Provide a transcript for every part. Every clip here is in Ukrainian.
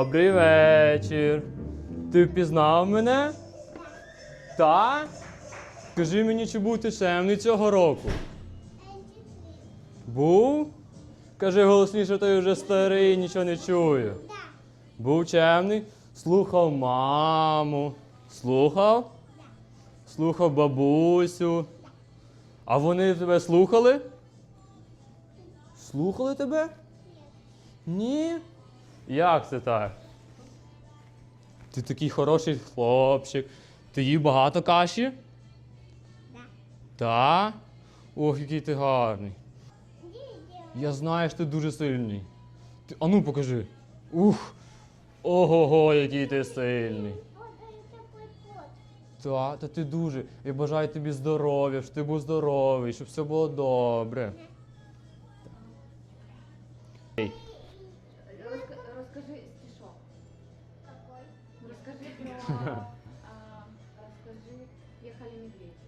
Добрий вечір. Ти впізнав мене? Та? Скажи мені, чи був ти чемний цього року? Був? Кажи голосніше, той вже старий, нічого не чую. Був чемний, слухав маму. Слухав? Слухав бабусю. А вони тебе слухали? Слухали тебе? Ні. Як це так? Ти такий хороший хлопчик. Ти їв багато каші? Да. Так? Ох, який ти гарний. Я знаю, що ти дуже сильний. Ти, а ну покажи. Ух! Ого-го, який ти сильний. Та, та ти дуже. Я бажаю тобі здоров'я, щоб ти був здоровий, щоб все було добре. Ей, а, Розкажи, ехали медведь.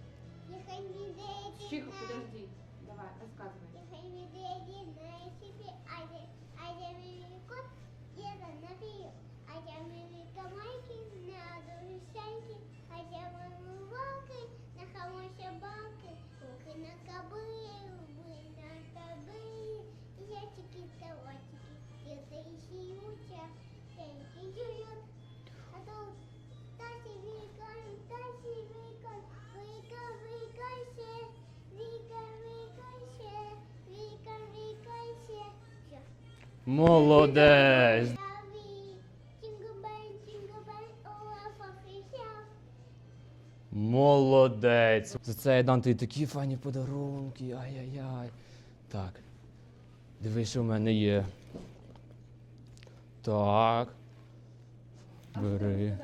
Ехали медведи Тихо, подожди. Давай, рассказывай. Ехали медведи на Молодець! Молодець. За це я дам тобі такі файні подарунки. Ай-яй-яй. Так. Дивись, що в мене є. Так. Бери.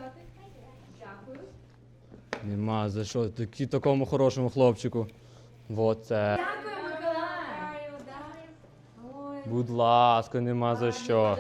Нема за що. Такі такому хорошому хлопчику. Вот це. Будь ласка, нема за що.